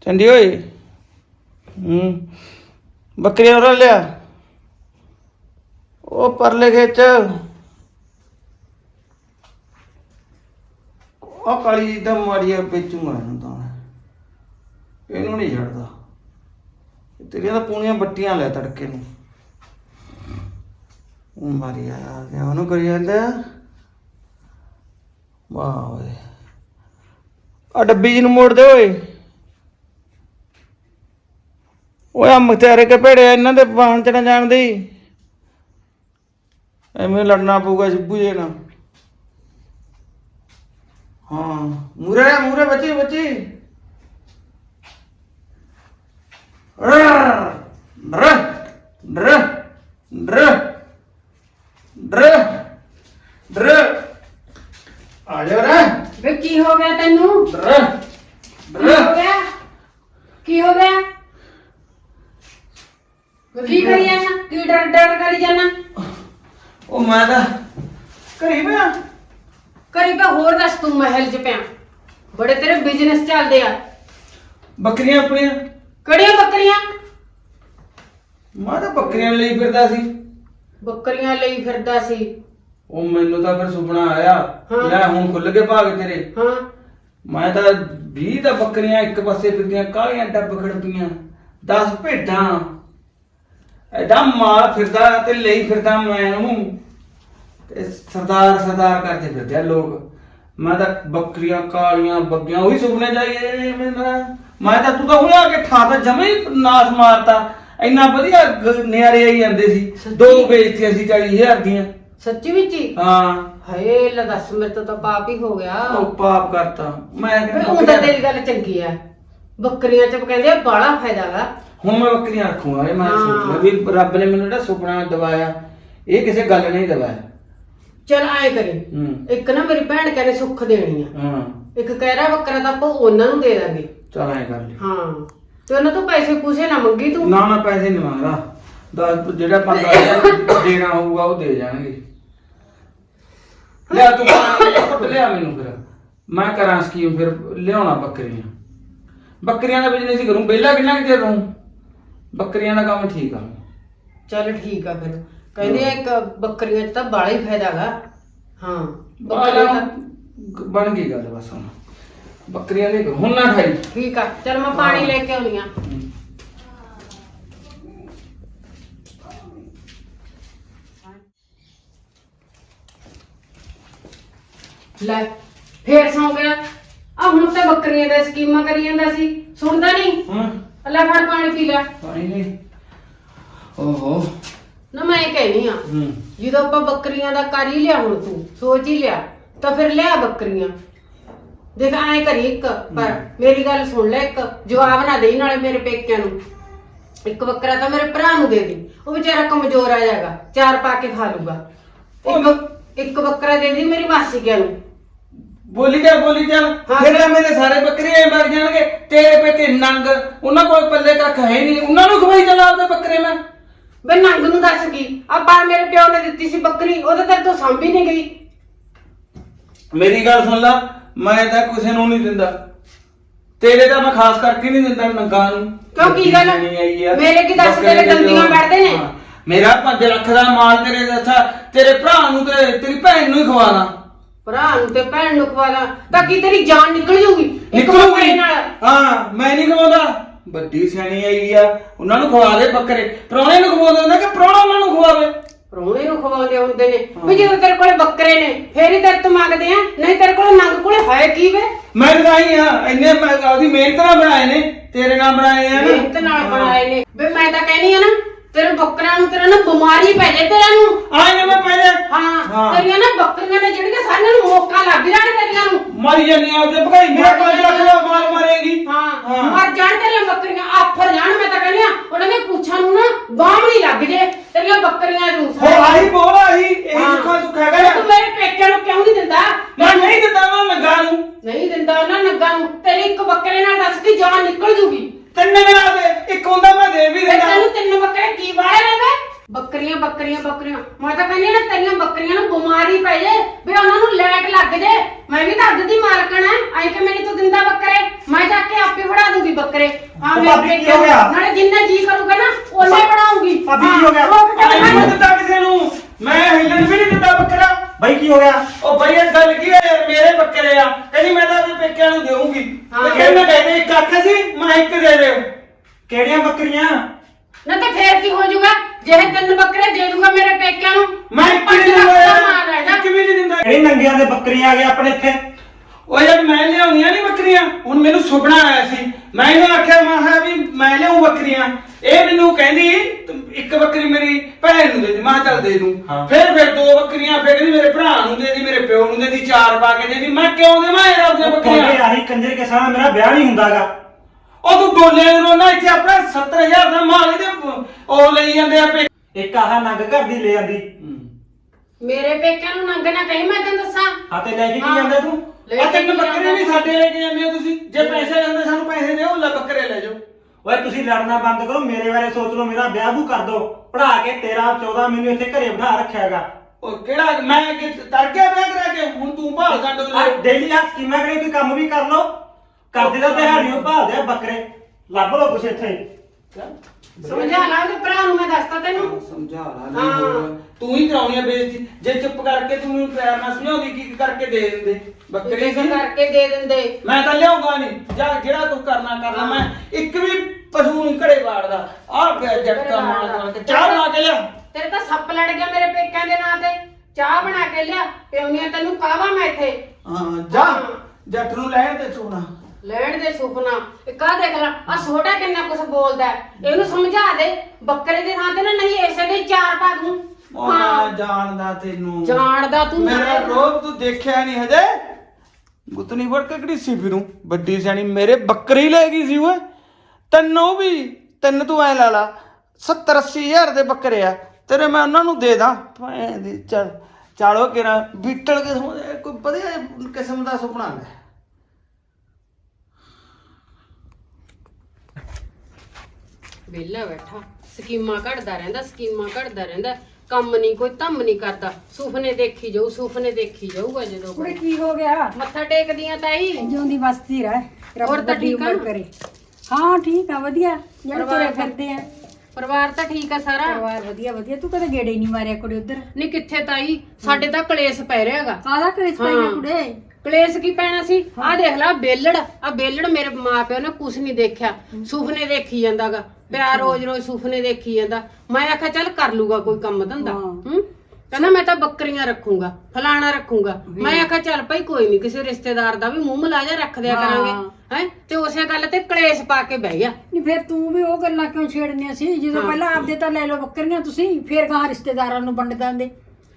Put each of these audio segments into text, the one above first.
ਚੰਡੀ ਓਏ। ਹੂੰ। ਬੱਕਰੀਆਂ ਉਰਾ ਲਿਆ। ਉਹ ਪਰਲੇ ਖੇਚ ਉਹ ਕਾਲੀ ਦਾ ਮਾਰੀਆ ਵੇਚੂਗਾ ਇਹਨੂੰ ਤਾਂ ਇਹਨੂੰ ਨਹੀਂ ਛੱਡਦਾ। ਤੇਰੀਆਂ ਤਾਂ ਪੂਣੀਆਂ ਬੱਟੀਆਂ ਲੈ ਤੜਕੇ ਨੂੰ। ਉਹ ਮਾਰੀ ਆ ਗਿਆ। ਉਹਨੂੰ ਕਰੀ ਜਾਂਦਾ। ਵਾਹ ਓਏ। ਆ ਡੱਬੀ ਜੀ ਨੂੰ ਮੋੜ ਦੇ ਓਏ। ਓਏ ਆ ਮਖਤਿਆਰੇ ਕੇ ਭੇੜੇ ਇਹਨਾਂ ਦੇ ਵਾਹਨ ਚ ਜਾਣ ਦੇ। ਐਵੇਂ ਲੜਨਾ ਪਊਗਾ ਸਿੱਬੂ ਜੇ ਨਾਲ। ਹਾਂ ਮੂਰੇ ਮੂਰੇ ਬੱਚੀ ਬੱਚੀ। ਡਰ ਡਰ ਡਰ ਡਰ ਡਰ। ਆ ਜਾ ਰੇ। ਵੇ ਕੀ ਹੋ ਗਿਆ ਤੈਨੂੰ? ਕੀ ਹੋ ਗਿਆ? ਕੀ ਹੋ ਗਿਆ? ਕੀ ਕਰੀ ਜਾਣਾ ਕੀ ਡਰ ਡਰ ਕਰੀ ਜਾਣਾ ਉਹ ਮੈਂ ਤਾਂ ਘਰੀ ਪਿਆ। ਕਰੀ ਪਾ ਹੋਰ ਦੱਸ ਤੂੰ ਮਹਿਲ ਚ ਪਿਆ। ਬੜੇ ਤੇਰੇ ਬਿਜ਼ਨਸ ਚੱਲਦੇ ਆ। ਬੱਕਰੀਆਂ ਆਪਣੀਆਂ। ਕਿਹੜੀਆਂ ਬੱਕਰੀਆਂ? ਮੈਂ ਤਾਂ ਬੱਕਰੀਆਂ ਲਈ ਫਿਰਦਾ ਸੀ। ਬੱਕਰੀਆਂ ਲਈ ਫਿਰਦਾ ਸੀ। ਉਹ ਮੈਨੂੰ ਤਾਂ ਫਿਰ ਸੁਪਨਾ ਆਇਆ ਹਾਂ। ਲੈ ਹੁਣ ਖੁੱਲ ਕੇ ਭਾਗ ਤੇਰੇ। ਹਾਂ। ਮੈਂ ਤਾਂ 20 ਤਾਂ ਬੱਕਰੀਆਂ ਇੱਕ ਪਾਸੇ ਫਿਰਦੀਆਂ ਕਾਲੀਆਂ ਡੱਬ ਖੜਪੀਆਂ। 10 ਭੇਡਾਂ। ਐਡਾ ਮਾਲ ਫਿਰਦਾ ਤੇ ਲਈ ਫਿਰਦਾ ਮੈਂ ਉਹਨੂੰ। ਤੇ ਸਰਦਾਰ ਸਰਦਾਰ ਕਰਦੇ ਫਿਰਦੇ ਆ ਲੋਕ। ਮੈਂ ਤਾਂ ਬੱਕਰੀਆਂ ਕਾਲੀਆਂ ਬੱਗੀਆਂ ਉਹੀ ਸੁਪਨੇ ਚਾਹੀਏ ਮੇਰਾ ਮੈਂ ਤਾਂ। ਤੂੰ ਤਾਂ ਹੁਣੇ ਆ ਕੇ ਠਾ ਤਾਂ ਜਮੇ ਹੀ ਨਾਸ ਮਾਰਤਾ। ਇੰਨਾ ਵਧੀਆ ਗ- ਨਿਆਰੇ ਆਈ ਜਾਂਦੇ ਸੀ? ਦੋ ਵੇਚਤੀਆਂ ਸੀ 40000 ਦੀਆਂ। ਸੱਚੀ ਵਿੱਚ ਹੀ ਹਾਂ। ਹਾਏ ਲੈ ਦੱਸ ਮੇਰੇ ਤੋਂ ਤਾਂ ਪਾਪ ਹੀ ਹੋ ਗਿਆ। ਉਹ ਪਾਪ ਕਰਤਾ। ਮੈਂ ਵੇ ਕਿਹਾ ਉਹ ਤਾਂ ਤੇਰੀ ਗੱਲ ਚੰਗੀ ਆ। ਬੱਕਰੀਆਂ ਚ ਕਹਿੰਦੇ ਆ ਬਾਲਾ ਫਾਇਦਾ ਗਾ ਹੁਣ ਮੈਂ ਬੱਕਰੀਆਂ ਰੱਖੂਗਾ ਇਹ ਮੈਂ ਹਾਂ। ਵੀ ਰੱਬ ਨੇ ਮੈਨੂੰ ਜਿਹੜਾ ਸੁਪਨਾ ਦਵਾਇਆ ਇਹ ਕਿਸੇ ਗੱਲ ਨਹੀਂ ਦਵਾਇਆ। ਚਲ ਆਏ ਕਰੀ। ਹੂੰ। ਇੱਕ ਨਾ ਮੇਰੀ ਭੈਣ ਕਹਿੰਦੇ ਸੁੱਖ ਦੇਣੀ ਆ। ਹਾਂ। ਇੱਕ ਕਹਿ ਰਿਹਾ ਬੱਕਰਾ ਤਾਂ ਆਪਾਂ ਉਹਨਾਂ ਨੂੰ ਦੇ ਦਾਂਗੇ। ਚਲ ਐ ਕਰ ਲਈ। ਹਾਂ। ਤੇ ਉਹਨਾਂ ਤੋਂ ਪੈਸੇ ਪੂਸੇ ਨਾ ਮੰਗੀ ਤੂੰ? ਨਾ ਨਾ ਪੈਸੇ ਨਹੀਂ ਮੰਗਦਾ। ਦਸ ਜਿਹੜਾ 15000 ਦੇਣਾ ਹੋਊਗਾ ਉਹ ਦੇ ਜਾਣਗੇ। ਲਿਆ ਤੂੰ ਪਾਣੀ ਲਿਆ ਮੈਨੂੰ ਫਿਰ। ਮੈਂ ਕਰਾਂ ਸਕੀਮ ਫਿਰ ਲਿਆਉਣਾ ਬੱਕਰੀਆਂ। ਬੱਕਰੀਆਂ ਦਾ ਬਿਜ਼ਨਸ ਹੀ ਕਰੂੰ ਪਹਿਲਾਂ ਕਿੰਨਾ ਕਿ ਚਿਰ ਰਹੂੰ? ਬੱਕਰੀਆਂ ਦਾ ਕੰਮ ਠੀਕ ਆ। ਚਲ ਠੀਕ ਆ ਫਿਰ। ਕਹਿੰਦੇ ਆ ਇੱਕ ਬੱਕਰੀਆਂ 'ਚ ਤਾਂ ਬਾਲਾ ਹੀ ਫਾਇਦਾ ਗਾ ਹਾਂ ਬੱਕਰੀਆਂ ਬਣ ਗਈ ਗੱਲ ਬਸ ਹੁਣ। ਬੱਕਰੀਆਂ ਦੇ। ਹੁਣ ਨਾ ਖਾਈ। ਠੀਕ ਆ ਚਲ ਮੈਂ ਪਾਣੀ ਲੈ ਕੇ ਆਉਣੀ ਆ। ਲੈ ਫੇਰ ਸੌਂ ਗਿਆ। ਆ ਹੁਣ ਤਾਂ ਬੱਕਰੀਆਂ ਦਾ ਸਕੀਮਾਂ ਕਰੀ ਜਾਂਦਾ ਸੀ। ਸੁਣਦਾ ਨਹੀਂ? ਹਾਂ। ਲੈ ਫੜ ਪਾਣੀ ਪੀ ਲੈ। ਪਾਣੀ ਨਹੀਂ ਓਹੋ। ਨਾ ਮੈਂ ਇਹ ਕਹਿਨੀ ਆ ਹੂੰ। ਜਦੋਂ ਆਪਾਂ ਬੱਕਰੀਆਂ ਦਾ ਕਰ ਹੀ ਲਿਆ ਹੁਣ ਤੂੰ ਸੋਚ ਹੀ ਲਿਆ ਤਾਂ ਫਿਰ ਲਿਆ ਬੱਕਰੀਆਂ। ਦੇਖ ਐਂ ਕਰੀ ਇੱਕ ਪਰ ਮੇਰੀ ਗੱਲ ਸੁਣ ਲੈ ਇੱਕ ਜਵਾਬ ਨਾ ਦੇਈ ਨਾਲੇ ਮੇਰੇ ਪੇਕਿਆਂ ਨੂੰ। ਇੱਕ ਬੱਕਰਾ ਤਾਂ ਮੇਰੇ ਭਰਾ ਨੂੰ ਦੇ ਦੇ ਉਹ ਵਿਚਾਰਾ ਕਮਜ਼ੋਰ ਆ ਜਾਏਗਾ ਚਾਰ ਪਾ ਕੇ ਖਾ ਲੂਗਾ। ਇੱਕ ਇੱਕ ਬੱਕਰਾ ਦੇ ਦੀ ਮੇਰੀ ਮਾਸੀ ਕਿਆ ਨੂੰ। ਬੋਲੀ ਜਾ ਬੋਲੀ ਜਾ। ਫਿਰ ਤਾਂ ਮੇਰੇ ਸਾਰੇ ਬੱਕਰੇ ਐ ਮਰ ਜਾਣਗੇ। ਤੇਰੇ ਪੇਕੇ ਨੰਗ। ਉਹਨਾਂ ਕੋਲ ਪੱਲੇ ਕੱਖ ਹੈ ਨਹੀਂ। ਉਹਨਾਂ ਨੂੰ ਖਵਾਈ ਚਲਾ ਆਪਦੇ ਬੱਕਰੇ ਮੈਂ। ਬੇ ਨੰਗ ਨੂੰ ਦੱਸ ਕੀ? ਆ ਪਰ ਮੇਰੇ ਪਿਓ ਨੇ ਦਿੱਤੀ ਸੀ ਬੱਕਰੀ ਉਹਦੇ ਤੇਰੇ ਤੋਂ ਸਾਂਭੀ ਨਹੀਂ ਗਈ। ਮੇਰੀ ਗੱਲ ਸੁਣ ਲੈ। ਮੈਂ ਤਾਂ ਕਿਸੇ ਨੂੰ ਨਹੀਂ ਦਿੰਦਾ। ਤੇਰੇ ਤਾਂ ਮੈਂ ਖਾਸ ਕਰਕੇ ਨਹੀਂ ਦਿੰਦਾ ਨੰਗਾ ਨੂੰ। ਕਿਉਂ ਕੀ ਗੱਲ? ਨਹੀਂ ਆਈ ਆ। ਮੇਰੇ ਕੀ ਦੱਸ ਤੇਰੇ ਦੇ ਦੰਦੀਆਂ। ਵੱਢਦੇ ਨੇ? ਮੇਰਾ 5 ਲੱਖ ਦਾ ਮਾਲ ਤੇਰੇ ਦਾ ਅੱਛਾ। ਤੇਰੇ ਭਰਾ ਨੂੰ ਤੇ ਤੇਰੀ ਭੈਣ ਨੂੰ ਹੀ ਖਵਾਣਾ ਭਰਾ ਨੂੰ ਤੇ ਭੈਣ ਨੂੰ ਖਵਾਦਾ ਤਾਂ ਕੀ ਤੇਰੀ ਜਾਨ ਨਿਕਲ ਜੂਗੀ ਨਿਕਲੂਗੀ। ਨਾਲ। ਹਾਂ ਮੈਂ ਨਹੀਂ ਖਵਾਉਂਦਾ। ਵੱਡੀ ਸਿਆਣੀ ਆਈ ਆ ਉਹਨਾਂ ਨੂੰ ਖਵਾ ਦੇ ਬੱਕਰੇ। ਪ੍ਰਾਹੁਣੇ ਨੂੰ ਖਵਾਉਂਦਾ ਹੁੰਦਾ ਕਿ ਪ੍ਰਾਹੁਣਾ ਉਹਨਾਂ ਨੂੰ ਖਵਾਵੇ? ਪ੍ਰਾਹੁਣੇ ਨੂੰ ਖਵਾਉਂਦੇ ਹੁੰਦੇ ਨੇ। ਵੀ ਜਦੋਂ ਤੇਰੇ ਕੋਲੇ ਬੱਕਰੇ ਨੇ ਫੇਰ ਹੀ ਤੇਰੇ ਤੋਂ ਮੰਗਦੇ ਆ। ਨਹੀਂ ਤੇਰੇ ਕੋਲ ਨੰਗ ਕੋਲੇ ਹੈ ਕੀ ਵੇ? ਮੈਂ ਤਾਂ ਆਈ ਆ ਇੰਨੇ ਮੈਂ ਉਹਦੀ ਮਿਹਨਤ ਨਾਲ ਬਣਾਏ ਨੇ ਤੇਰੇ ਨਾਲ ਬਣਾਏ ਆ ਨਾ। ਮਿਹਨਤ ਨਾਲ ਬਣਾਏ ਨੇ। ਵੇ ਮੈਂ ਤਾਂ ਕਹਿੰਦੀ ਆ ਨਾ ਤੇਰੇ ਬੱਕਰਿਆਂ ਨੂੰ ਤੇਰਾ ਨਾ ਬਿਮਾਰੀ ਪੈ ਜਾਏ ਤੇਰਾ ਨੂੰ। ਆਏ ਨੇ ਮੈਂ ਪਹਿਲੇ ਹਾਂ ਹਾਂ। ਤੇਰੀਆਂ ਨਾ ਬੱਕਰੀਆਂ ਨੇ ਜਿਹੜੀਆਂ ਸਾਰਿਆਂ ਨੂੰ ਮੌਕਾ ਲੱਗ ਜਾਣ ਤੇਰੀਆਂ ਨੂੰ। ਮਾਰੀ ਜਾਂਦੀ ਆ ਉਹਦੇ ਭਗਾਈ ਮੇਰਾ 5 ਲੱਖ ਦਾ ਮਾਲ ਮਾਰੇਗੀ। ਹਾਂ ਹਾਂ। ਮਰ ਜਾਣ ਤੇਰੀਆਂ ਬੱਕਰੀਆਂ ਆਫਰ ਜਾਣ ਮੈਂ ਤਾਂ ਕਹਿੰਦੀ ਆ ਉਹਨਾਂ ਦੇ ਪੁੱਛਾਂ ਨੂੰ ਨਾ ਬਾਹਮਣੀ ਲੱਗ ਜੇ ਤੇਰੀਆਂ ਬੱਕਰੀਆਂ ਨੂੰ। ਹੋ ਆਹੀ ਬੋਲ ਆਹੀ ਇਹ ਹਾਂ। ਸੁੱਖਾ ਸੁੱਖਾ ਤੇ ਕਰ ਤੂੰ ਮੇਰੇ ਪੇਕਿਆਂ ਨੂੰ ਕਿਉਂ ਨਹੀਂ ਦਿੰਦਾ ਮੈਂ ਨਹੀਂ ਦਿੱਤਾ ਮੈਂ ਲੱਗਾ ਨੂੰ ਨਹੀਂ ਦਿੰਦਾ ਉਹਨਾਂ ਨੱਗਾ ਨੂੰ ਤੇਰੀ ਇੱਕ ਬੱਕਰੇ ਨਾਲ ਦੱਸ ਦੀ ਜਾਨ ਨਿਕਲ ਜੂਗੀ ਤਿੰਨ ਦਿਨਾਂ ਦੇ ਇੱਕ ਹੁੰਦਾ ਮੈਂ ਦੇ ਵੀ ਤੇ ਦਿੰਦਾ ਤੈਨੂੰ ਤਿੰਨ ਬੱਕਰੇ ਕੀ ਵਾਲੇ ਨੇ ਵੇ ਬੱਕਰੀਆਂ ਬੱਕਰੀਆਂ ਬੱਕਰੀਆਂ ਮੈਂ ਤਾਂ ਕਹਿੰਦੀ ਹਾਂ ਨਾ ਤੇਰੀਆਂ ਬੱਕਰੀਆਂ ਨੂੰ ਬਿਮਾਰੀ ਪੈ ਜੇ ਵੀ ਉਹਨਾਂ ਨੂੰ ਲੈਟ ਲੱਗ ਜੇ ਮੈਂ ਵੀ ਤਾਂ ਅੱਧ ਦੀ ਮਾਲਕਣ ਐ ਐਂ ਕਿ ਮੈਨੂੰ ਤੂੰ ਦਿੰਦਾ ਬੱਕਰੇ ਮੈਂ ਜਾ ਕੇ ਆਪੇ ਫੜਾ ਦੂੰਗੀ ਬੱਕਰੇ ਹਾਂ ਉਹ ਮੇਰੇ ਭਾਬੀ ਕੀ ਹੋ ਗਿਆ? ਨਾਲੇ ਜਿੰਨਾ ਜੀ ਕਰੂਗਾ ਨਾ ਉਹਨੇ ਬਣਾਉਂਗੀ। ਭਾਬੀ ਕੀ ਹੋ ਗਿਆ? ਆਈ ਨਹੀਂ ਦਿੱਤਾ ਕਿਸੇ ਨੂੰ। ਮੈਂ ਹਿੱਲਣ ਵੀ ਨਹੀਂ ਦਿੱਤਾ ਬੱਕਰਾ। ਬਾਈ ਕੀ ਹੋ ਗਿਆ? ਉਹ ਬਈ ਇਹ ਗੱਲ ਕੀ ਹੈ? ਯਾਰ ਮੇਰੇ ਬੱਕਰੇ ਆ। ਕਹਿੰਦੀ ਮੈਂ ਤਾਂ ਆਪਣੇ ਪੇਕਿਆਂ ਨੂੰ ਦੇਵਾਂਗੀ। ਤੇ ਕਹਿੰਦੇ ਕਹਿੰਦੇ ਇੱਕ ਅੱਖ ਸੀ ਮੈਂ ਇੱਕ ਦੇ ਦਿਓ। ਕਿਹੜੀਆਂ ਬੱਕਰੀਆਂ? ਨਾ ਤੇ ਫੇਰ ਕੀ ਹੋ ਜਾਊਗਾ? ਜੇ ਇਹ ਤਿੰਨ ਬੱਕਰੇ ਦੇ ਦੂੰਗਾ ਮੇਰੇ ਪੇਕਿਆਂ ਨੂੰ ਮੈਂ ਇੱਕ ਪੰਜ ਨਹੀਂ ਦਿੰਦਾ। ਦਾ। ਇੱਕ ਵੀ ਨਹੀਂ ਦਿੰਦਾ। ਕਿਹੜੀ ਨੰਗਿਆਂ ਦੇ ਬੱਕਰੀਆਂ ਆ ਗਏ ਆਪਣੇ ਇੱਥੇ? ਉਹ ਯਾਰ ਮੈਂ ਲਿਆਉਣੀਆਂ ਨਹੀਂ ਬੱਕਰੀਆਂ ਹੁਣ ਮੈਨੂੰ ਸੁਪਨਾ ਆਇਆ ਸੀ। ਮੈਂ ਇਹਨੂੰ ਆਖਿਆ ਮੈਂ ਕਿਹਾ ਵੀ ਮੈਂ ਲਿਆਉਂ ਬੱਕਰੀਆਂ। ਇਹ ਮੈਨੂੰ ਕਹਿੰਦੀ ਤੂੰ ਇੱਕ ਬੱਕਰੀ ਮੇਰੀ ਭੈਣ ਨੂੰ ਦੇ ਦੇ ਮੈਂ ਚੱਲ ਦੇ ਦੂੰ। ਹਾਂ। ਫਿਰ ਫਿਰ ਦੋ ਬੱਕਰੀਆਂ ਫਿਰ ਕਹਿੰਦੀ ਮੇਰੇ ਭਰਾ ਨੂੰ ਦੇ ਦੀ ਮੇਰੇ ਪਿਓ ਨੂੰ ਦੇ ਦੀ ਚਾਰ ਪਾ ਕੇ ਦੇ ਦੀ। ਮੈਂ ਕਿਉਂ ਦੇਵਾਂ ਯਾਰ ਆਪਣੀਆਂ ਉਹ ਕਹਿੰਦੇ ਬੱਕਰੀਆਂ ਆਹੀ ਕੰਜਰ ਕੇ ਸਾਹ ਮੇਰਾ ਵਿਆਹ ਨਹੀਂ ਹੁੰਦਾਗਾ। ਉਹ ਤੂੰ ਡੋਲੇ ਨੂੰ ਨਾ ਇੱਥੇ ਆਪਣਾ 70000 ਦਾ ਮਾਲ ਇਹਦੇ ਉਹ ਲਈ ਜਾਂਦੇ ਆ ਪੇ ਇੱਕ ਆਹ ਨੰਗ ਘਰ ਦੀ ਲੈ ਆਂਦੀ। ਮੇਰੇ ਪੇਕਿਆਂ ਨੂੰ ਨੰਗ ਨਾ ਕਹੀ ਮੈਂ ਤੈਨੂੰ ਦੱਸਾਂ। ਹਾਂ ਤੇ ਲੈ ਕੇ ਕੀ ਹਾਂ। ਜਾਂਦਾ ਤੂੰ? ਆ ਤਿੰਨ ਬੱਕਰੇ? ਵੀ ਸਾਡੇ ਲੈ ਕੇ ਜਾਂਦੇ ਹੋ ਤੁਸੀਂ? ਜੇ ਪੈਸੇ ਜਾਂਦੇ ਸਾਨੂੰ ਪੈਸੇ ਦਿਓ ਲੈ ਬੱਕਰੇ ਲੈ ਜਾਓ। ਓਏ ਤੁਸੀਂ ਲੜਨਾ ਬੰਦ ਕਰੋ ਮੇਰੇ ਬਾਰੇ ਸੋਚ ਲਓ ਮੇਰਾ ਵਿਆਹ ਬੂ ਕਰ ਦੋ। ਪੜਾ ਕੇ 13 14 ਮੈਨੂੰ ਇੱਥੇ ਘਰੇ ਬਿਠਾ ਰੱਖਿਆਗਾ ਉਹ ਕਿਹੜਾ? ਮੈਂ ਕਿ ਤਰ ਗਿਆ ਵਿਆਹ ਕਰਾ ਕੇ ਹੁਣ ਤੂੰ ਭਾਲ ਕੰਡ ਆ ਡੇਲੀ ਆ ਸਕੀਮਾਂ ਕਰੇ ਕੋਈ ਕੰਮ ਵੀ ਕਰ ਲਓ। ਕਰਦੇ ਤਾਂ ਦਿਹਾੜੀਓ ਭਾਲਦੇ ਆ ਬੱਕਰੇ। ਲੱਭ ਲਓ ਕੁਛ ਇੱਥੇ। ਸਮਝਾ ਲਾ ਉਹਦੇ ਭਰਾ ਨੂੰ ਮੈਂ ਦੱਸਤਾ ਤੈਨੂੰ। ਸਮਝਾ ਲਾ। ਨਹੀਂ ਬੋਲ ਤੂੰ ਹੀ ਕਰਾਉਣੀ ਆ ਬੇਇੱਜ਼ਤੀ। ਜੇ ਚੁੱਪ ਕਰਕੇ ਤੂੰ ਮੈਨੂੰ ਪਿਆਰ ਨਾਲ ਸਮਝਾਉਂਦੀ ਕੀ ਕਰਕੇ ਦੇ ਦਿੰਦੇ? ਬੱਕਰੇ ਸੀ। ਕਰਕੇ ਦੇ ਦਿੰਦੇ। ਮੈਂ ਤਾਂ ਲਿਆਉਂਗਾ ਨਹੀਂ ਜਾਂ ਜਿਹੜਾ ਤੂੰ ਕਰਨਾ ਕਰਨਾ ਮੈਂ ਇੱਕ ਵੀ ਪਸ਼ੂ ਨਹੀਂ ਘੜੇ ਵਾੜਦਾ। ਆਹ ਗਿਆ ਜੱਟਾ ਮਾਰ ਮਾਰ ਕੇ ਚਾਹ ਬਣਾ ਕੇ ਲਿਆ। ਤੇਰੇ ਤਾਂ ਸੱਪ ਲੜ ਗਿਆ ਮੇਰੇ ਪੇਕਿਆਂ ਦੇ ਨਾਂ ਤੇ। ਚਾਹ ਬਣਾ ਕੇ ਲਿਆ। ਪਿਉਣੀਆਂ ਤੈਨੂੰ ਕਾਵਾ ਮੈਂ ਇੱਥੇ? ਹਾਂ ਜਾ। ਜੱਟ ਨੂੰ ਲੈਣ ਤੇ ਸੋਣਾ ਲੈਣ ਦੇ ਸੁਪਨਾ। ਇੱਕ ਆ ਦੇਖ ਲੈ ਆ ਛੋਟਾ ਕਿੰਨਾ ਕੁਛ ਬੋਲਦਾ ਹੈ। ਇਹਨੂੰ ਸਮਝਾ ਦੇ ਬੱਕਰੇ ਦੇ ਥਾਂ ਤੇ ਨਾ ਨਹੀਂ ਐਸੇ ਦੇ ਚਾਰ ਪਾ ਦੂੰ। ਉਹ ਮੈਂ ਜਾਣਦਾ ਤੈਨੂੰ। ਜਾਣਦਾ ਤੂੰ ਮੇਰਾ ਨਾ। ਰੋਬ ਤੂੰ ਦੇਖਿਆ ਨਹੀਂ ਹਜੇ। ਗੁੱਤਨੀ ਫੜ ਕੇ ਕਿਹੜੀ ਸੀ ਫਿਰੂ ਵੱਡੀ ਸਿਆਣੀ ਮੇਰੇ ਬੱਕਰੀ ਲੈ ਗਈ ਸੀ ਓਏ। ਤੈਨੂੰ ਵੀ ਤੈਨੂੰ ਤੂੰ ਐ ਲਾ ਲਾ 70 80 ਹਜ਼ਾਰ ਦੇ ਬੱਕਰੇ ਆ। ਤੇਰੇ ਮੈਂ ਉਹਨਾਂ ਨੂੰ ਦੇ ਦਾਂ। ਭੈਣ ਦੀ ਚੱਲ ਚਾਲੋ ਕਿਰਾ ਬੀਟਲ ਕਿਸਮ ਦਾ ਕੋਈ ਵਧੀਆ ਕਿਸਮ ਦਾ ਸੁਪਨਾ ਲੈ। ਵਿਹਲਾ ਬੈਠਾ। ਸਕੀਮਾਂ ਘੜਦਾ ਰਹਿੰਦਾ ਸਕੀਮਾਂ ਘੜਦਾ ਰਹਿੰਦਾ। ਕੰਮ ਨਹੀਂ ਕੋਈ ਧੰਮ ਨਹੀਂ ਕਰਦਾ। ਸੁਪਨੇ ਦੇਖੀ ਜਾਊ ਸੁਪਨੇ ਦੇਖੀ ਜਾਊਗਾ ਜਦੋਂ ਕੁੜੇ ਕੀ ਹੋ ਗਿਆ? ਮੱਥਾ ਟੇਕਦੀਆਂ ਤਾਈ ਜਿਉਂਦੀ ਵਸਦੀ ਰਹਿ। ਰੱਬ ਹੋਰ ਤਾਂ ਵੱਡੀ ਠੀਕ ਆ ਉਮਰ ਨਾ? ਕਰੇ। ਹਾਂ ਠੀਕ ਆ ਵਧੀਆ। ਜਿਹੜੇ ਪਰਿਵਾਰ ਤੁਰੇ ਤਾਂ- ਫਿਰਦੇ ਆ। ਪਰਿਵਾਰ ਤਾਂ ਠੀਕ ਆ ਸਾਰਾ। ਪਰਿਵਾਰ ਵਧੀਆ ਵਧੀਆ। ਤੂੰ ਕਦੇ ਗੇੜੇ ਨਹੀਂ ਮਾਰਿਆ ਕੁੜੇ ਉਧਰ? ਨਹੀਂ ਕਿੱਥੇ ਤਾਈ? ਸਾਡੇ ਤਾਂ ਕਲੇਸ਼ ਪੈ ਰਿਹਾਗਾ ਕਾਹਦਾ ਕਲੇਸ਼ ਪਈ ਹਾਂ। ਕੁੜੇ? ਕਲੇਸ਼ ਕੀ ਪੈਣਾ ਸੀ? ਆਹ ਦੇਖ ਲੈ ਬੇਲੜ ਆ ਬੇਲੜ ਮੇਰੇ ਮਾਪਿਓ ਨੇ ਕੁਛ ਨਹੀਂ ਦੇਖਿਆ। ਸੁਪਨੇ ਦੇਖੀ ਜਾਂਦਾਗਾ। ਪਿਆਰ ਰੋਜ਼ ਰੋਜ਼ ਸੁਪਨੇ ਦੇਖੀ ਜਾਂਦਾ। ਮੈਂ ਆਖਿਆ ਚੱਲ ਕਰ ਲੂਗਾ ਕੋਈ ਕੰਮ ਧੰਦਾ। ਹਾਂ। ਹੂੰ? ਕਹਿੰਦਾ ਮੈਂ ਤਾਂ ਬੱਕਰੀਆਂ ਰੱਖੂੰਗਾ ਫਲਾਣਾ ਰੱਖੂੰਗਾ। ਮੈਂ ਆਖਿਆ ਚੱਲ ਭਾਈ ਕੋਈ ਨਹੀਂ ਕਿਸੇ ਰਿਸ਼ਤੇਦਾਰ ਦਾ ਵੀ ਮੂੰਹ ਮਲਾਜਾ ਰੱਖ ਦਿਆ ਹਾਂ। ਕਰਾਂਗੇ। ਹੈ? ਤੇ ਉਸੇ ਗੱਲ ਤੇ ਕਲੇਸ਼ ਪਾ ਕੇ ਬਹਿ ਗਿਆ ਨਹੀਂ ਫਿਰ ਤੂੰ ਵੀ ਉਹ ਗੱਲਾਂ ਕਿਉਂ ਛੇੜਨੀਆਂ ਸੀ? ਜਦੋਂ ਹਾਂ। ਪਹਿਲਾਂ ਆਪਦੇ ਤਾਂ ਲੈ ਲਓ ਬੱਕਰੀਆਂ ਤੁਸੀਂ ਫਿਰ ਗਾਂ ਰਿਸ਼ਤੇਦਾਰਾਂ ਨੂੰ ਵੰਡ ਦਿੰਦੇ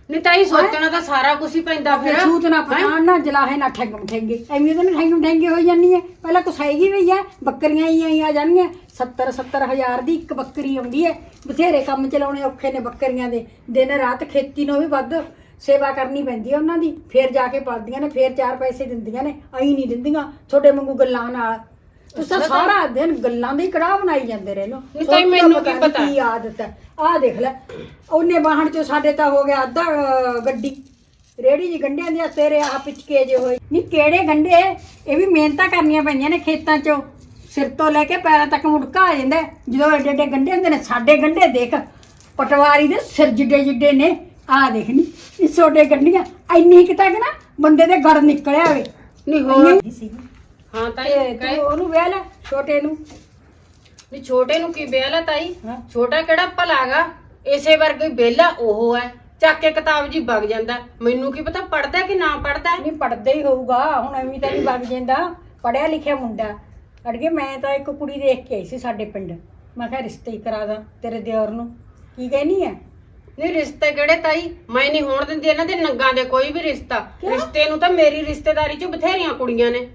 ਨਹੀਂ ਸੋਚਣਾ ਤਾਂ ਸਾਰਾ ਕੁਝ ਹੀ ਪੈਂਦਾ ਫਿਰ ਫਿਰ। ਛੂਤ ਨਾ ਹੈਂ? ਪਕਾਣ ਨਾ ਜਲਾਹੇ ਨਾ ਠੱਗ ਠੱਗੇ। ਐਵੇਂ ਤਾਂ ਠੱਗ ਠੱਗੇ ਹੋਈ ਜਾਂਦੀ ਹੈ ਪਹਿਲਾਂ ਕੁਛ ਹੈਗੀ ਵੀ ਹੈ ਬੱਕਰੀਆਂ ਹੀ ਆਈ ਆ ਜਾਣਗੀਆਂ। 70 70 ਹਜ਼ਾਰ ਦੀ ਇੱਕ ਬੱਕਰੀ ਆਉਂਦੀ ਹੈ ਬਥੇਰੇ ਕੰਮ ਚਲਾਉਣੇ ਔਖੇ ਨੇ ਬੱਕਰੀਆਂ ਦੇ। ਦਿਨ ਰਾਤ ਖੇਤੀ ਨੂੰ ਵੀ ਵੱਧ ਸੇਵਾ ਕਰਨੀ ਪੈਂਦੀ ਹੈ ਉਹਨਾਂ ਦੀ। ਫੇਰ ਜਾ ਕੇ ਪਲਦੀਆਂ ਨੇ ਫੇਰ ਚਾਰ ਪੈਸੇ ਦਿੰਦੀਆਂ ਨੇ। ਐਂ ਨਹੀਂ ਦਿੰਦੀਆਂ। ਛੋਟੇ ਵਾਂਗੂ ਗੱਲਾਂ ਨਾਲ ਤੁਸੀਂ ਸਾਰਾ ਦਿਨ ਗੱਲਾਂ ਦੇ ਕੜਾਹ ਬਣਾਈ ਜਾਂਦੇ ਰਹਿੰਦੇ ਨਹੀਂ ਤਾਈ, ਮੈਨੂੰ ਕੀ ਪਤਾ? ਕੀ ਆਦਤ ਹੈ। ਆਹ ਦੇਖ ਲੈ ਉਹਨੇ ਬਾਹਣ ਚੋਂ ਸਾਡੇ ਤਾਂ ਹੋ ਗਿਆ ਅੱਧਾ ਅਹ, ਗੱਡੀ। ਰੇੜੀ ਜੀ ਗੰਢਿਆਂ ਦੀਆਂ ਤੇਰੇ ਆਹ ਪਿਚਕੇ ਜੇ ਹੋਏ। ਨਹੀਂ ਕਿਹੜੇ ਗੰਢੇ? ਇਹ ਵੀ ਮਿਹਨਤਾਂ ਕਰਨੀਆਂ ਪੈਂਦੀਆਂ ਨੇ ਖੇਤਾਂ 'ਚੋਂ। ਸਿਰ ਤੋਂ ਲੈ ਕੇ ਪੈਰਾਂ ਤੱਕ ਮੁੜਕਾ ਆ ਜਾਂਦਾ ਹੈ। ਜਦੋਂ ਏਡੇ ਏਡੇ ਗੰਢੇ ਹੁੰਦੇ ਨੇ ਸਾਡੇ ਗੰਢੇ ਦੇਖ। ਪਟਵਾਰੀ ਦੇ ਸਿਰ ਜਿੱਡੇ ਜਿੱਡੇ ਨੇ। ਆਹ ਦੇਖ ਨੀ ਇਹ ਛੋਟੇ ਗੰਢੀਆਂ। ਇੰਨੀ ਕਿ ਤੱਕ ਨਾ ਬੰਦੇ ਦੇ ਗੜ ਨਿਕਲਿਆ ਹੋਵੇ। ਨਹੀਂ ਹੋਰ। ਸੀ। ਹਾਂ ਤਾਈ ਤੇ ਕਹੇ। ਉਹਨੂੰ ਵਿਆਹ ਲੈ ਛੋਟੇ ਨੂੰ। ਨਹੀਂ ਛੋਟੇ ਨੂੰ ਕੀ ਵਿਆਹ ਲਾ ਤਾਈ? ਹਾਂ। ਛੋਟਾ ਕਿਹੜਾ ਭਲਾਗਾ? ਇਸੇ ਵਰਗੇ ਬੇਲਾ ਉਹ ਹੈ। ਚੱਕ ਕੇ ਕਿਤਾਬ ਜੀ ਵਗ ਜਾਂਦਾ। ਮੈਨੂੰ ਕੀ ਪਤਾ ਪੜਦਾ ਕਿ ਨਾ ਪੜਦਾ ਨਹੀਂ ਪੜਦਾ ਹੀ ਹੋਊਗਾ। ਹੁਣ ਐਵੇਂ ਤਾਂ ਨਹੀਂ ਵਗ ਜਾਂਦਾ। ਪੜਿਆ ਲਿਖਿਆ ਮੁੰਡਾ। ਅੜਗੇ ਮੈਂ ਤਾਂ ਇੱਕ ਕੁੜੀ ਦੇਖ ਕੇ ਆਈ ਸੀ ਸਾਡੇ ਪਿੰਡ। ਮੈਂ ਕਿਹਾ ਰਿਸ਼ਤੇ ਹੀ ਕਰਾ ਦਾਂ ਤੇਰੇ ਦਿਓਰ ਨੂੰ। ਕੀ ਕਹਿਨੀ ਹੈ ਨਹੀਂ ਰਿਸ਼ਤੇ ਕਿਹੜੇ ਤਾਈ? ਮੈਂ ਨਹੀਂ ਹੋਣ ਦਿੰਦੀ ਇਹਨਾਂ ਦੇ ਨੰਗਾ ਦੇ ਕੋਈ ਵੀ ਰਿਸ਼ਤਾ। ਕਿਉਂ? ਰਿਸ਼ਤੇ ਨੂੰ ਤਾਂ ਮੇਰੀ ਰਿਸ਼ਤੇਦਾਰੀ ਚ ਬਥੇਰੀਆਂ ਕੁੜੀਆਂ ਨੇ।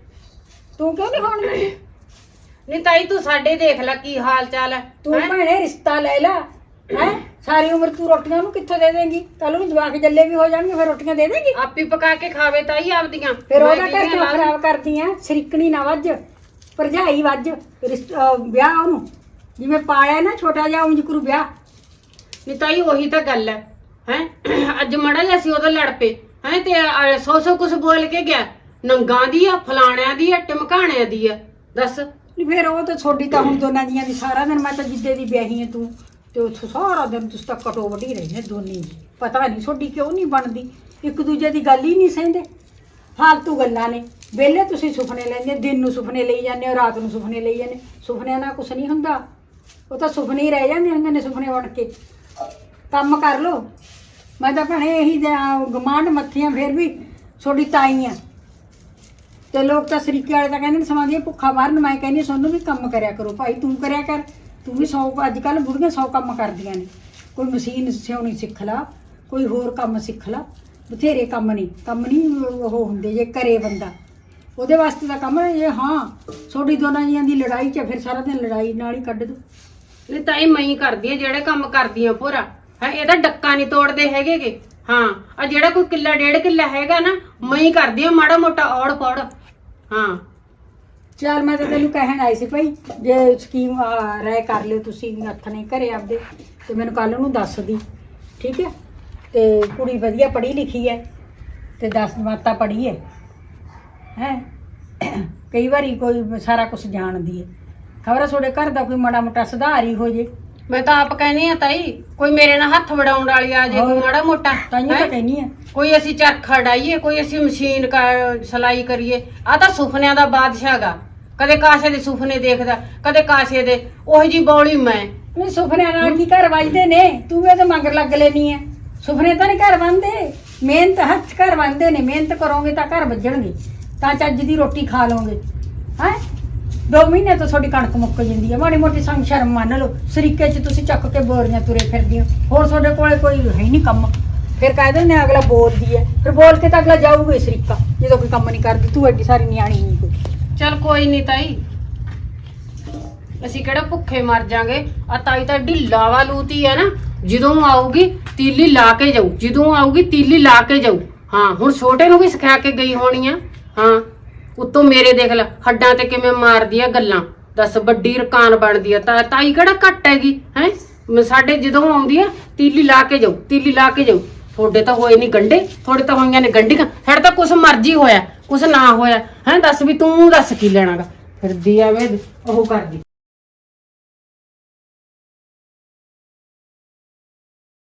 ਤੂੰ ਕਿਉਂ ਨਹੀਂ ਹੁਣ ਨਹੀਂ ਤਾਈ ਤੂੰ ਸਾਡੇ ਦੇਖ ਲੈ ਕੀ ਹਾਲ ਚਾਲ ਹੈ। ਤੂੰ ਹੈਂ? ਭੈਣੇ ਰਿਸ਼ਤਾ ਲੈ ਲੈ ਹੈ? ਸਾਰੀ ਉਮਰ ਤੂੰ ਰੋਟੀਆਂ ਨੂੰ ਕਿੱਥੋਂ ਦੇ ਦੇਂਗੀ? ਕੱਲ ਨੂੰ ਜਵਾਕ ਜੱਲੇ ਵੀ ਹੋ ਜਾਣਗੇ ਫਿਰ ਰੋਟੀਆਂ ਦੇ ਦੇਂਗੀ? ਆਪੀ ਪਕਾ ਕੇ ਖਾਵੇ ਤਾਈ ਆਪਦੀਆਂ। ਫਿਰ ਉਹਦਾ ਘਰ ਕਿਉਂ ਖਰਾਬ ਕਰਦੀ ਆ ਸ਼ਰੀਕਣੀ ਨਾ ਵੱਜ ਭਰਜਾਈ ਵੱਜ ਰਿਸ਼ਤ- ਅਹ ਵਿਆਹ ਉਹਨੂੰ। ਜਿਵੇਂ ਪਾਇਆ ਨਾ ਛੋਟਾ ਜਿਹਾ ਉਂਝ ਕਰੂ ਵਿਆਹ। ਨਹੀਂ ਤਾਈ ਉਹੀ ਤਾਂ ਗੱਲ ਹੈ। ਹੈ? ਅੱਜ ਮੜਾ ਜਿਹਾ ਸੀ ਉਹਦਾ ਲੜ ਪਏ। ਹੈ ਤੇ ਸੌ ਸੌ ਕੁਝ ਬੋਲ ਕੇ ਗਿਆ। ਨੰਗਾਂ ਦੀ ਆ, ਫਲਾਣਿਆਂ ਦੀ ਆ, ਟਮਕਾਣਿਆਂ ਦੀ ਆ। ਦੱਸ। ਨਹੀਂ, ਫਿਰ ਉਹ ਤਾਂ ਛੋਡੀ ਤਾਂ ਹੁਣ ਦੋਨਾਂ ਦੀਆਂ ਦੀ ਸਾਰਾ ਦਿਨ, ਮੈਂ ਤਾਂ ਜਿੱਦੇ ਦੀ ਵਿਆਹੀ ਹੈ ਤੂੰ, ਤੇ ਉੱਥੋਂ ਸਾਰਾ ਦਿਨ ਤੁਸੀਂ ਤਾਂ ਕਟੋਵਟ ਹੀ ਰਹਿੰਦੇ ਨੇ ਦੋਨੇ ਜੀ ਪਤਾ ਨਹੀਂ ਛੋਡੀ ਕਿਉਂ ਨਹੀਂ ਬਣਦੀ। ਇੱਕ ਦੂਜੇ ਦੀ ਗੱਲ ਹੀ ਨਹੀਂ ਸਹਿੰਦੇ। ਫਾਲਤੂ ਗੱਲਾਂ ਨੇ। ਵੇਲੇ ਤੁਸੀਂ ਸੁਪਨੇ ਲੈਂਦੇ, ਦਿਨ ਨੂੰ ਸੁਪਨੇ ਲਈ ਜਾਂਦੇ ਹੋ, ਰਾਤ ਨੂੰ ਸੁਪਨੇ ਲਈ ਜਾਂਦੇ ਸੁਪਨਿਆਂ ਨਾਲ ਕੁਝ ਨਹੀਂ ਹੁੰਦਾ। ਉਹ ਤਾਂ ਸੁਪਨੇ ਹੀ ਰਹਿ ਜਾਂਦੇ ਹੁੰਦੇ ਨੇ ਸੁਪਨੇ ਬਣ ਕੇ। ਕੰਮ ਕਰ ਲੋ ਮੈਂ ਤਾਂ ਭਣੇ ਇਹੀ ਗਮਾਂਡ ਮੱਥੀਆਂ ਫਿਰ ਵੀ ਛੋਡੀ ਤਾਈ ਆ। ਤੇ ਲੋਕ ਤਾਂ ਸਰੀਕੇ ਵਾਲੇ ਤਾਂ ਕਹਿੰਦੇ ਨੇ, ਸਮਾਂ ਦੀਆਂ ਭੁੱਖਾ ਮਾਰਨ ਮੈਂ ਕਹਿੰਦੀ ਸੋਨੂੰ ਵੀ ਕੰਮ ਕਰਿਆ ਕਰੋ ਭਾਈ, ਤੂੰ ਕਰਿਆ ਕਰ, ਤੂੰ ਵੀ ਸੌ ਅੱਜ ਕੱਲ ਬੁੜੀਆਂ ਸੌ ਕੰਮ ਕਰਦੀਆਂ ਨੇ। ਕੋਈ ਮਸ਼ੀਨ ਸਿਉਣੀ ਸਿੱਖ ਲਾ, ਕੋਈ ਹੋਰ ਕੰਮ ਸਿੱਖ ਲਾ, ਬਥੇਰੇ ਕੰਮ ਨਹੀਂ ਕੰਮ ਨਹੀਂ ਉਹ ਹੁੰਦੇ ਜੇ ਕਰੇ ਬੰਦਾ। ਉਹਦੇ ਵਾਸਤੇ ਤਾਂ ਕੰਮ ਇਹ, ਹਾਂ ਛੋਡੀ ਦੋਨਾਂ ਜੀਆਂ ਦੀ ਲੜਾਈ ਚ ਫਿਰ ਸਾਰਾ ਦਿਨ ਲੜਾਈ ਨਾਲ ਹੀ ਕੱਢ ਦੋ। ਇਹ ਤਾਂ ਇਹ ਮਈ ਕਰਦੀ ਆ, ਜਿਹੜੇ ਕੰਮ ਕਰਦੀ ਆ ਪੂਰਾ ਹੈ ਇਹਦਾ ਡੱਕਾ ਨਹੀਂ ਤੋੜਦੇ ਹੈਗੇਗੇ। ਹਾਂ, ਆ ਜਿਹੜਾ ਕੋਈ ਕਿੱਲਾ, ਡੇਢ ਕਿੱਲਾ ਹੈਗਾ ਨਾ, ਮਈ ਹੀ ਕਰਦੀ ਆ, ਮਾੜਾ ਮੋਟਾ ਔੜ ਪੌੜ ਹਾਂ। ਚੱਲ ਮੈਂ ਤਾਂ ਤੈਨੂੰ ਕਹਿਣ ਆਈ ਸੀ ਭਾਈ, ਜੇ ਸਕੀਮ ਰਾਇ ਕਰ ਲਿਓ ਤੁਸੀਂ ਹੱਥ ਨੇ ਘਰੇ ਆਪਦੇ, ਤੇ ਮੈਨੂੰ ਕੱਲ ਨੂੰ ਦੱਸ ਦੀ, ਠੀਕ ਹੈ? ਤੇ ਕੁੜੀ ਵਧੀਆ ਪੜ੍ਹੀ ਲਿਖੀ ਹੈ, ਤੇ 10 ਮਾਤਾ ਪੜ੍ਹੀ ਹੈ ਹੈ? ਕਈ ਵਾਰੀ ਕੋਈ ਸਾਰਾ ਕੁਝ ਜਾਣਦੀ ਹੈ। ਖਬਰ ਤੁਹਾਡੇ ਘਰ ਦਾ ਕੋਈ ਮਾੜਾ ਮੋਟਾ ਸੁਧਾਰ ਹੀ ਹੋ ਜੇ। ਮੈਂ ਤਾਂ ਆਪ ਕਹਿੰਦੀ ਆ ਤਾਈ ਕੋਈ ਮੇਰੇ ਨਾਲ ਹੱਥ ਵਡਾਉਣ ਵਾਲੀ ਆ ਜੇ ਕੋਈ ਹੋਰ। ਮਾੜਾ ਮੋਟਾ ਤਾਂ ਹੈਂ? ਤਾਂ ਕਹਿੰਨੀ ਆ। ਕੋਈ ਅਸੀਂ ਚਰਖਾ ਡਾਈਏ ਕੋਈ ਅਸੀਂ ਮਸ਼ੀਨ ਕਾ- ਸਿਲਾਈ ਕਰੀਏ ਆ ਤਾਂ ਸੁਪਨਿਆਂ ਦਾ ਬਾਦਸ਼ਾਹ ਗਾ। ਕਦੇ ਕਾਸੇ ਦੇ ਸੁਪਨੇ ਦੇਖਦਾ ਕਦੇ ਕਾਸੇ ਦੇ ਉਹੀ ਜੀ ਬੌਲੀ ਮੈਂ। ਨਹੀਂ ਸੁਪਨਿਆਂ ਨਾਲ ਕੀ ਘਰ ਵੱਜਦੇ ਨੇ? ਤੂੰ ਵੀ ਉਹਦੇ ਮੰਗਰ ਲੱਗ ਲੈਣੀ ਹੈ ਸੁਪਨੇ ਤਾਂ ਨਹੀਂ ਘਰ ਬਣਦੇ। ਮਿਹਨਤ ਹੱਥ ਘਰ ਬਣਦੇ ਨੇ। ਮਿਹਨਤ ਕਰੋਗੇ ਤਾਂ ਘਰ ਵੱਜਣਗੇ। ਤਾਂ ਚੱਜ ਦੀ ਰੋਟੀ ਖਾ ਲਓਗੇ। ਹੈ? ਦੋ ਮਹੀਨੇ ਤੋਂ ਤੁਹਾਡੀ ਕਣਕ ਮੁੱਕ ਜਾਂਦੀ ਹੈ ਮਾੜੀ ਮੋਟੀ ਸੰਗ ਸ਼ਰਮ ਮੰਨ ਲਓ। ਸਰੀਕੇ 'ਚ ਤੁਸੀਂ ਚੱਕ ਕੇ ਬੋਰੀਆਂ ਤੁਰੇ ਫਿਰਦੇ ਹੋ। ਹੋਰ ਤੁਹਾਡੇ ਕੋਲੇ ਕੋਈ ਹੈ ਹੀ ਨਹੀਂ ਕੰਮ। ਫਿਰ ਕਹਿ ਦਿੰਦੇ ਆ, ਅਗਲਾ ਬੋਲਦੀ ਹੈ ਫਿਰ ਬੋਲ ਕੇ ਤਾਂ ਅਗਲਾ ਜਾਊਗਾ ਹੀ ਸਰੀਕਾ। ਜਦੋਂ ਕੋਈ ਕੰਮ ਨਹੀਂ ਕਰਦੀ ਤੂੰ ਐਡੀ ਸਾਰੀ ਨਿਆਣੀ ਨਹੀਂ ਕੋਈ। ਚਲ ਕੋਈ ਨਹੀਂ ਤਾਈ। ਅਸੀਂ ਕਿਹੜਾ ਭੁੱਖੇ ਮਰ ਜਾਾਂਗੇ? ਆ ਤਾਈ ਤਾਂ ਢਿੱਲਾ ਵਾ ਲੂਤੀ ਹੈ ਨਾ। ਜਦੋਂ ਆਊਗੀ ਤੀਲੀ ਲਾ ਕੇ ਜਾਊ। ਜਦੋਂ ਆਊਗੀ ਤੀਲੀ ਲਾ ਕੇ ਜਾਊ। ਹਾਂ ਹੁਣ ਛੋਟੇ ਨੂੰ ਵੀ ਸਿਖਾ ਕੇ ਗਈ ਹੋਣੀ ਆ। ਹਾਂ। ਉਤੋਂ ਮੇਰੇ ਦੇਖ ਲੈ, ਹੱਡਾਂ ਤੇ ਕਿਵੇਂ ਮਾਰਦੀ ਆ ਗੱਲਾਂ। ਦੱਸ ਵੱਡੀ ਰਕਾਨ ਬਣਦੀ ਆ, ਤਾਂ ਤਾਈ ਕਿਹੜਾ ਘੱਟ ਹੈਗੀ, ਹੈ? ਸਾਡੇ ਜਦੋਂ ਆਉਂਦੀ ਆ, ਤੀਲੀ ਲਾ ਕੇ ਜਾਓ ਤੀਲੀ ਲਾ ਕੇ ਜਾਓ ਤੁਹਾਡੇ ਤਾਂ ਹੋਏ ਨਹੀਂ ਗੰਡੇ ਤੁਹਾਡੇ ਤਾਂ ਹੋਈਆਂ ਨੇ ਗੰਢੀਆਂ। ਸਾਡੇ ਤਾਂ ਕੁਛ ਮਰਜ਼ੀ ਹੋਇਆ, ਕੁਛ ਨਾ ਹੋਇਆ। ਹੈ, ਦੱਸ ਵੀ ਤੂੰ ਦੱਸ ਕੀ ਲੈਣਾਗਾ? ਫਿਰਦੀ ਆਵੇ ਉਹ ਕਰਦੀ।